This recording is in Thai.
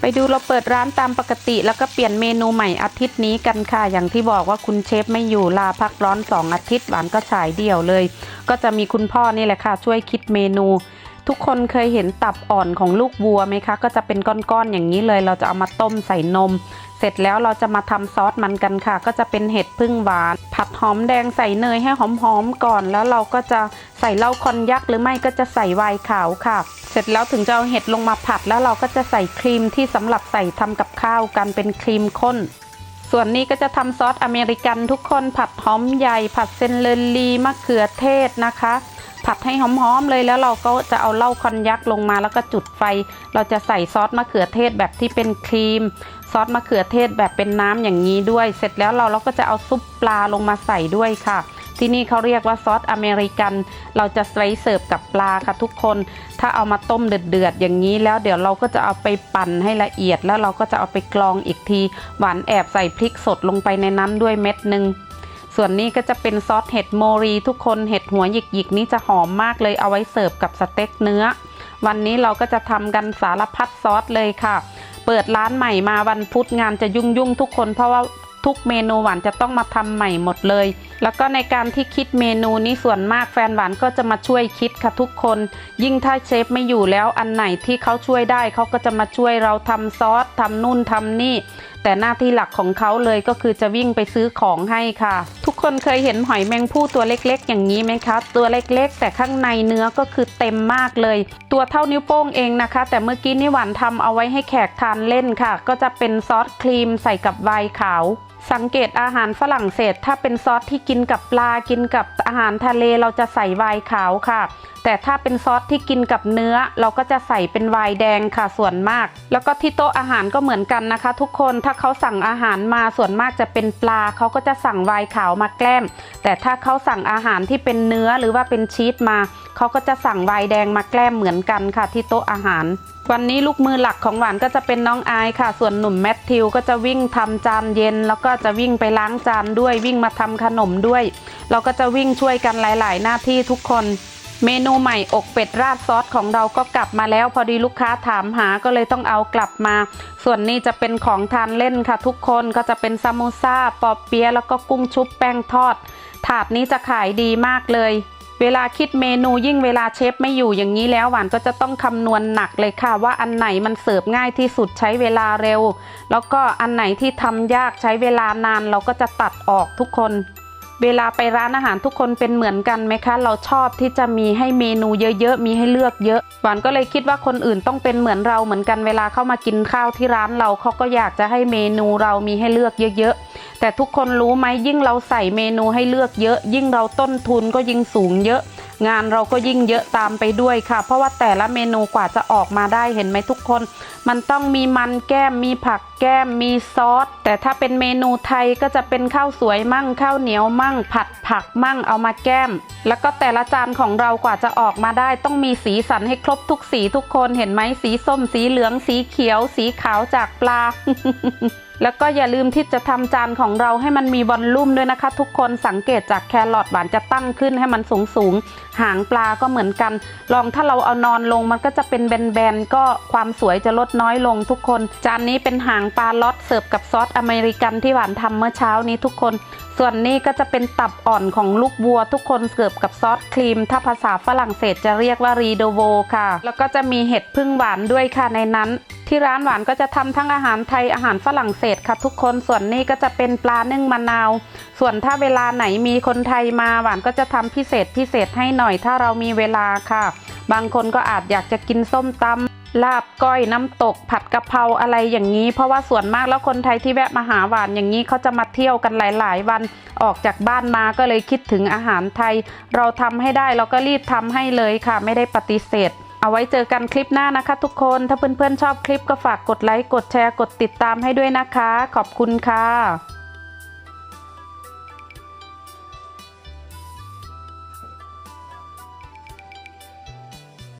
ไปดูเราเปิดร้านตามปกติ แล้วก็เปลี่ยนเมนูใหม่อาทิตย์นี้กันค่ะ อย่างที่บอกว่าคุณเชฟไม่อยู่ลาพักร้อน 2 อาทิตย์หวานก็ฉายเดี่ยวเลย ก็จะมีคุณพ่อนี่แหละค่ะ ช่วยคิดเมนู ทุกคนเคยเห็นตับอ่อนของลูกวัวไหมคะ ก็จะเป็นก้อนๆอย่างนี้เลย เราจะเอามาต้มใส่นม เสร็จแล้วเราจะมาทำซอสมันกันค่ะ ก็จะเป็นเห็ดพึ่งหวาน ผัดหอมแดงใส่เนยให้หอมๆก่อน แล้วเราก็จะใส่เหล้าคอนยักหรือไม่ก็จะใส่ไวน์ขาวค่ะ เสร็จแล้วถึงจะเอาเห็ดลงมาผัดแล้วเราก็จะใส่ครีมที่สำหรับใส่ทำกับข้าวกันเป็นครีมข้น ส่วนนี้ก็จะทำซอสอเมริกันทุกคนผัดหอมใหญ่ ผัดเซนเลอรีมะเขือเทศนะคะ ผัดให้หอมๆเลยแล้วเราก็จะเอาเหล้าคอนยักลงมาแล้วก็จุดไฟ เราจะใส่ซอสมะเขือเทศแบบที่เป็นครีม ซอสมะเขือเทศแบบเป็นน้ำอย่างนี้ด้วย เสร็จแล้วเราเราก็จะเอาซุปปลาลงมาใส่ด้วยค่ะที่นี่เขาเรียกว่าซอสอเมริกัน เราจะไว้เสิร์ฟกับปลาค่ะทุกคน ถ้าเอามาต้มเดือดๆอย่างนี้แล้วเดี๋ยวเราก็จะเอาไปปั่นให้ละเอียดแล้วเราก็จะเอาไปกรองอีกที หวานแอบใส่พริกสดลงไปในนั้นด้วยเม็ดหนึ่ง ส่วนนี้ก็จะเป็นซอสเห็ดโมรีทุกคนเห็ดหัวหยิกๆนี้จะหอมมากเลยเอาไว้เสิร์ฟกับสเต็กเนื้อ วันนี้เราก็จะทำกันสารพัดซอสเลยค่ะ เปิดร้านใหม่มาวันพุธงานจะยุ่งๆทุกคนเพราะว่าทุกเมนูหวานจะต้องมาทำใหม่หมดเลย แล้วก็ในการที่คิดเมนูนี้ส่วนมากแฟนหวานก็จะมาช่วยคิดค่ะทุกคน ยิ่งถ้าเชฟไม่อยู่แล้วอันไหนที่เขาช่วยได้เขาก็จะมาช่วยเราทำซอสทำนู่นทำนี่ แต่หน้าที่หลักของเขาเลยก็คือจะวิ่งไปซื้อของให้ค่ะ ทุกคนเคยเห็นหอยแมงผู้ตัวเล็กๆ อย่างนี้ไหมคะ ตัวเล็กๆ แต่ข้างในเนื้อก็คือเต็มมากเลย ตัวเท่านิ้วโป้งเองนะคะ แต่เมื่อกี้นี่หวานทำเอาไว้ให้แขกทานเล่นค่ะ ก็จะเป็นซอสครีมใส่กับไวน์ขาวสังเกตอาหารฝรั่งเศส ถ้าเป็นซอสที่กินกับปลากินกับอาหารทะเลเราจะใส่ไวน์ขาวค่ะ แต่ถ้าเป็นซอสที่กินกับเนื้อ เราก็จะใส่เป็นไวน์แดงค่ะส่วนมาก แล้วก็ที่โต๊ะอาหารก็เหมือนกันนะคะ ทุกคนถ้าเขาสั่งอาหารมาส่วนมากจะเป็นปลาเขาก็จะสั่งไวน์ขาวมาแกล้ม แต่ถ้าเขาสั่งอาหารที่เป็นเนื้อหรือว่าเป็นชีสมา เขาก็จะสั่งไวน์แดงมาแกล้มเหมือนกันค่ะที่โต๊ะอาหาร วันนี้ลูกมือหลักของหวานก็จะเป็นน้องอายค่ะ ส่วนหนุ่มแมทธิวก็จะวิ่งทำจานเย็น แล้วก็จะวิ่งไปล้างจานด้วยวิ่งมาทำขนมด้วย เราก็จะวิ่งช่วยกันหลาย ๆ หน้าที่ทุกคนเมนูใหม่อกเป็ดราดซอสของเราก็กลับมาแล้ว พอดีลูกค้าถามหาก็เลยต้องเอากลับมา ส่วนนี้จะเป็นของทานเล่นค่ะ ทุกคนก็จะเป็นซามูซ่าปอเปียแล้วก็กุ้งชุบแป้งทอด ถาดนี้จะขายดีมากเลย เวลาคิดเมนูยิ่งเวลาเชฟไม่อยู่อย่างนี้แล้วหวานก็จะต้องคำนวณหนักเลยค่ะ ว่าอันไหนมันเสิร์ฟง่ายที่สุดใช้เวลาเร็ว แล้วก็อันไหนที่ทำยากใช้เวลานานเราก็จะตัดออกทุกคน เวลาไปร้านอาหารทุกคนเป็นเหมือนกันไหมคะ เราชอบที่จะมีให้เมนูเยอะๆมีให้เลือกเยอะ หวานก็เลยคิดว่าคนอื่นต้องเป็นเหมือนเราเหมือนกันเวลาเข้ามากินข้าวที่ร้านเราเขาก็อยากจะให้เมนูเรามีให้เลือกเยอะๆ แต่ทุกคนรู้ไหมยิ่งเราใส่เมนูให้เลือกเยอะ ยิ่งเราต้นทุนก็ยิ่งสูงเยอะ งานเราก็ยิ่งเยอะตามไปด้วยค่ะ เพราะว่าแต่ละเมนูกว่าจะออกมาได้เห็นไหมทุกคน มันต้องมีมันแก้มมีผักแก้มมีซอส แต่ถ้าเป็นเมนูไทยก็จะเป็นข้าวสวยมั่งข้าวเหนียวมั่ง ผัดผักมั่งเอามาแก้ม แล้วก็แต่ละจานของเรากว่าจะออกมาได้ต้องมีสีสันให้ครบทุกสีทุกคนเห็นไหมสีส้มสีเหลืองสีเขียว สีขาวจากปลาแล้วก็อย่าลืมที่จะทำจานของเราให้มันมีวอลลุ่มด้วยนะคะ ทุกคนสังเกตจากแครอทหวานจะตั้งขึ้นให้มันสูงสูงหางปลาก็เหมือนกัน ลองถ้าเราเอานอนลงมันก็จะเป็นแบนๆก็ความสวยจะลดน้อยลงทุกคน จานนี้เป็นหางปลาล็อตเสิร์ฟกับซอสอเมริกันที่หวานทำเมื่อเช้านี้ทุกคน ส่วนนี้ก็จะเป็นตับอ่อนของลูกวัว ทุกคนเสิร์ฟกับซอสครีม ถ้าภาษาฝรั่งเศสจะเรียกว่ารีโดโวค่ะ แล้วก็จะมีเห็ดพึ่งหวานด้วยค่ะในนั้นที่ร้านหวานก็จะทำทั้งอาหารไทยอาหารฝรั่งเศสค่ะทุกคนส่วนนี้ก็จะเป็นปลานึ่งมะนาว ส่วนถ้าเวลาไหนมีคนไทยมาหวานก็จะทำพิเศษพิเศษให้หน่อยถ้าเรามีเวลาค่ะ บางคนก็อาจอยากจะกินส้มตำ ลาบก้อยน้ำตกผัดกะเพราอะไรอย่างนี้ เพราะว่าส่วนมากแล้วคนไทยที่แวะมาหาหวานอย่างนี้เขาจะมาเที่ยวกันหลาย ๆ วันออกจากบ้านมาก็เลยคิดถึงอาหารไทย เราทำให้ได้เราก็รีบทำให้เลยค่ะ ไม่ได้ปฏิเสธเอาไว้เจอกันคลิปหน้านะคะทุกคน ถ้าเพื่อนๆชอบคลิปก็ฝากกดไลค์ กดแชร์ กดติดตามให้ด้วยนะคะ ขอบคุณค่ะ